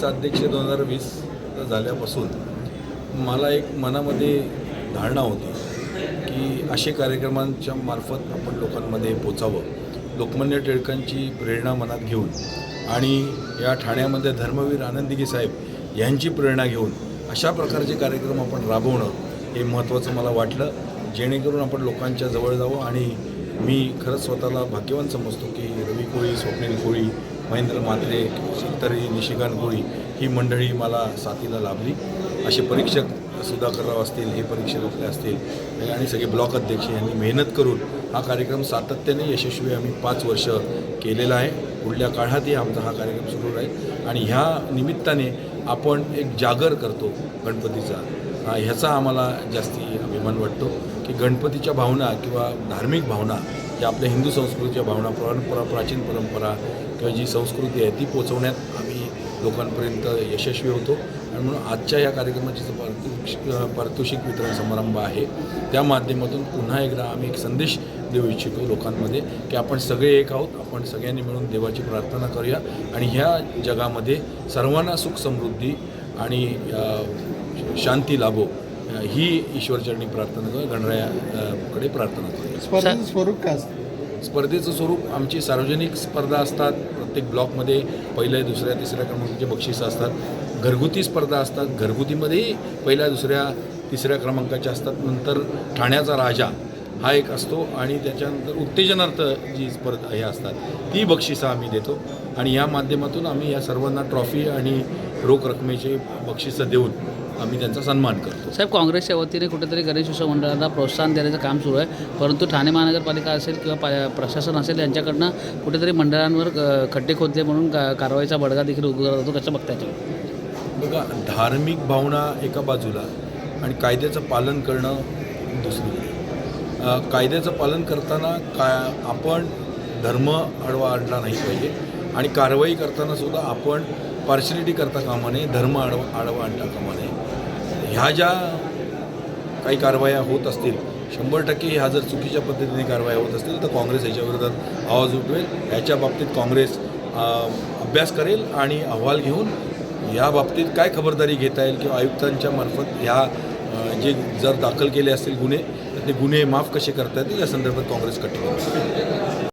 काँग्रेसचा अध्यक्ष दोन हजार वीस झाल्यापासून मला एक मनामध्ये धारणा होती की असे कार्यक्रमांच्या मार्फत आपण लोकांमध्ये पोचावं. लोकमान्य टिळकांची प्रेरणा मनात घेऊन आणि या ठाण्यामध्ये धर्मवीर आनंदगी साहेब यांची प्रेरणा घेऊन अशा प्रकारचे कार्यक्रम आपण राबवणं हे महत्त्वाचं मला वाटलं. जेणेकरून आपण लोकांच्या जवळ जावं आणि मी खरंच स्वतःला भाग्यवान समजतो की रवी कोळी स्वप्नील कोळी महेंद्र मात्रे तरी निशिकांत कोळी ही मंडळी मला साथीला लाभली. असे परीक्षक सुधाकरराव असतील हे परीक्षक आपले असतील आणि सगळे ब्लॉक अध्यक्ष यांनी मेहनत करून हा कार्यक्रम सातत्याने यशस्वी आम्ही पाच वर्ष केलेला आहे. पुढल्या काळातही आमचा हा कार्यक्रम सुरू राहील. आणि ह्या निमित्ताने आपण एक जागर करतो गणपतीचा. ह्याचा आम्हाला जास्ती अभिमान वाटतो. की गणपतीच्या भावना किंवा धार्मिक भावना ज्या आपल्या हिंदू संस्कृतीच्या भावना परंपरा प्राचीन परंपरा किंवा जी संस्कृती आहे ती पोचवण्यात आम्ही लोकांपर्यंत यशस्वी होतो. आणि म्हणून आजच्या या कार्यक्रमाची जो पारितोषिक पारितोषिक वितरण समारंभ आहे त्या माध्यमातून पुन्हा एकदा आम्ही एक संदेश देऊ इच्छितो लोकांमध्ये की आपण सगळे एक आहोत आपण सगळ्यांनी मिळून देवाची प्रार्थना करूया आणि ह्या जगामध्ये सर्वांना सुख समृद्धी आणि शांती लाभो. ही ईश्वरचरणी प्रार्थना गणरायाकडे प्रार्थना करूया स्पर्धेचं स्वरूप काय असतं? स्पर्धेचं स्वरूप आमची सार्वजनिक स्पर्धा असतात प्रत्येक ब्लॉकमध्ये पहिल्या दुसऱ्या तिसऱ्या क्रमांकाचे बक्षिसं असतात. घरगुती स्पर्धा असतात घरगुतीमध्येही पहिल्या दुसऱ्या तिसऱ्या क्रमांकाच्या असतात. नंतर ठाण्याचा राजा हा एक असतो आणि त्याच्यानंतर उत्तेजनार्थ जी स्पर्धा हे असतात ती बक्षिसं आम्ही देतो. आणि या माध्यमातून आम्ही या सर्वांना ट्रॉफी आणि रोख रकमेचे बक्षिसं देऊन आम्ही त्यांचा सन्मान करतो. साहेब काँग्रेसच्या वतीने कुठेतरी गणेश उत्सव मंडळाला प्रोत्साहन देण्याचं काम सुरू आहे. परंतु ठाणे महानगरपालिका असेल किंवा प्रशासन असेल यांच्याकडनं कुठेतरी मंडळांवर खड्डे खोदले म्हणून का कारवाईचा बडगा देखील उभा राहतो. कसं बघता येतं बघा धार्मिक भावना एका बाजूला आणि कायद्याचं पालन करणं दुसरीकडे. अ, कायद्याचं पालन करताना काय आपण धर्म आडवा आणला नाही पाहिजे आणि कारवाई करताना सुद्धा आपण पार्शलिटी करता कामा नये धर्म आडवा आडवा आणता कामा नये ह्या ज्या काही कारवाया होत असतील शंभर टक्के ह्या जर चुकीच्या पद्धतीने कारवाया होत असतील तर काँग्रेस याच्या विरोधात आवाज उठवेल. ह्याच्या बाबतीत काँग्रेस अभ्यास करेल आणि अहवाल घेऊन या बाबतीत काय खबरदारी घेता येईल किंवा आयुक्तांच्या मार्फत ह्या जे जर दाखल केले असतील गुन्हे तर ते गुन्हे माफ कसे करता येतील या संदर्भात काँग्रेस कठीण